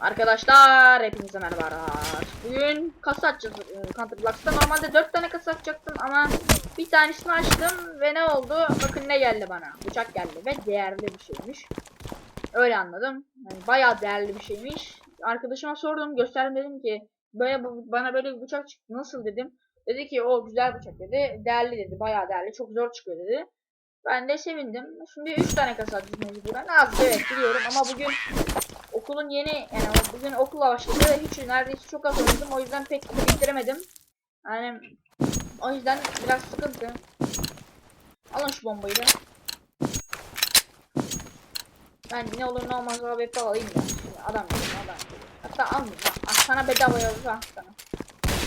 Arkadaşlar hepinize merhabalar. Bugün kasa açacağız. e, Counter Blocks'ta normalde 4 tane kasa açacaktım ama bir tanesini açtım ve ne oldu? Bakın ne geldi bana. Bıçak geldi ve değerli bir şeymiş. Öyle anladım. Yani bayağı değerli bir şeymiş. Arkadaşıma sordum, gösterdim dedim ki böyle bana böyle bir bıçak çıktı. Nasıl dedim. Dedi ki o güzel bıçak dedi. Değerli dedi. Bayağı değerli. Çok zor çıkıyor dedi. Ben de sevindim. Şimdi 3 tane kasa açacağız mecburen. Az evet biliyorum ama bugün okulun yeni yani o- bugün okul başladı hiç neredeyse çok az oynadım o yüzden pek de bitiremedim. Yani o yüzden biraz sıkıntı. Alın şu bombayı da. Ben ne olur ne olmaz abi hep alayım da. Şimdi adam geliyor adam. Hatta almayayım. Ah, sana bedava yazdı ah sana.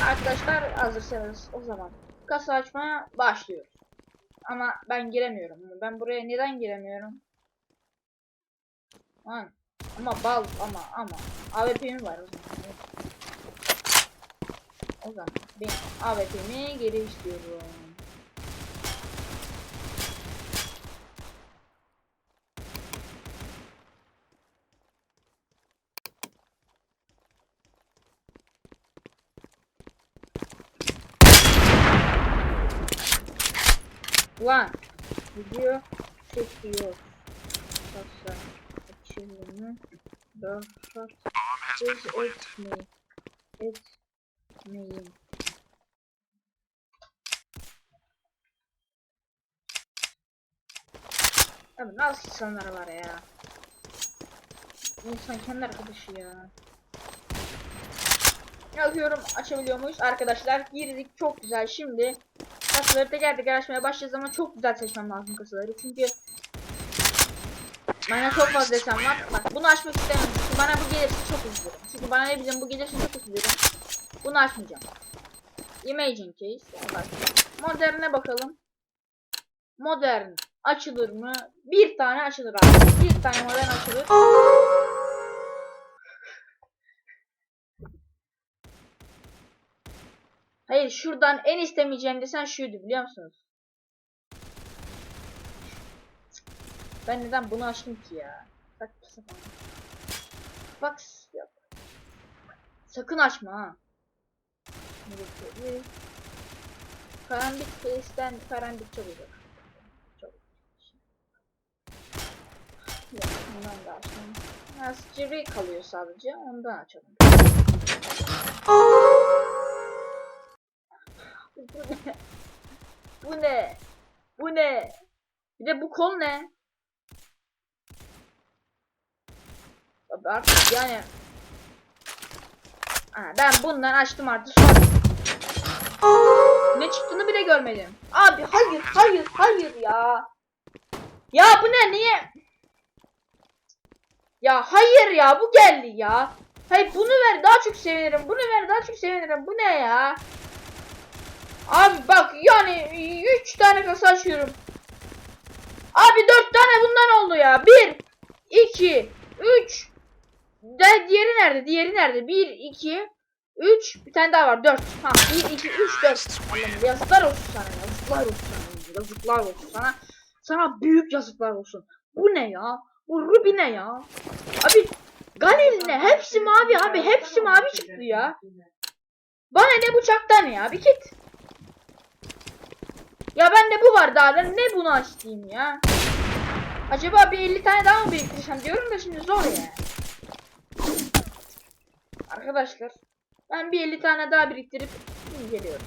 Arkadaşlar hazırsanız o zaman kasa açmaya başlıyoruz. Ama ben giremiyorum. Ben buraya neden giremiyorum? Lan ama bal ama ama AWP'm var o zaman. O zaman ben AWP'mi geri istiyorum. Ulan video çekiyor. Kasa açılımı rahatsız etme etmeyin. Abi nasıl insanlar var ya? İnsan kendi arkadaşı ya. Yazıyorum açabiliyor muyuz? Arkadaşlar girdik çok güzel şimdi kasaları teker teker açmaya başlayacağız ama çok güzel seçmem lazım kasaları çünkü bana çok fazla desem var. Bak bunu açmak istemiyorum çünkü bana bu gelirse çok üzülürüm. Çünkü bana ne bileyim bu gelirse çok üzülürüm. Bunu açmayacağım. Imagine case. Bak. Moderne bakalım. Modern açılır mı? Bir tane açılır abi. Bir tane modern açılır. Hayır şuradan en istemeyeceğim desen şuydu biliyor musunuz? Ben neden bunu açtım ki ya? Saçma. Bak yap. Sakın açma ha. Karambit face'ten karambit uzak. Çok. Yok, bundan da açmam. Nasciri kalıyor sadece. Ondan açalım. Bu ne? Bu ne? Bu ne? Bir de bu kol ne? Artık yani Aa, ben bundan açtım artık. Ne çıktığını bile görmedim. Abi hayır hayır hayır ya. Ya bu ne niye? Ya hayır ya bu geldi ya. Hayır bunu ver daha çok sevinirim. Bunu ver daha çok sevinirim. Bu ne ya? Abi bak yani 3 tane kasa açıyorum. Abi 4 tane bundan oldu ya. 1 2 3 Diğeri nerede? Diğeri nerede? 1 2 3 bir tane daha var. 4. Ha 1 2 3 4. Allah'ım yazıklar olsun sana. Yazıklar olsun sana. Yazıklar olsun sana. Sana büyük yazıklar olsun. Bu ne ya? Bu Ruby ne ya? Abi Galil ne? Hepsi mavi abi. Hepsi mavi çıktı ya. Bana ne bıçaktan ya? Bir git. Ya bende bu var daha da ne bunu açayım ya? Acaba bir 50 tane daha mı biriktirsem diyorum da şimdi zor ya. Arkadaşlar ben bir 50 tane daha biriktirip geliyorum.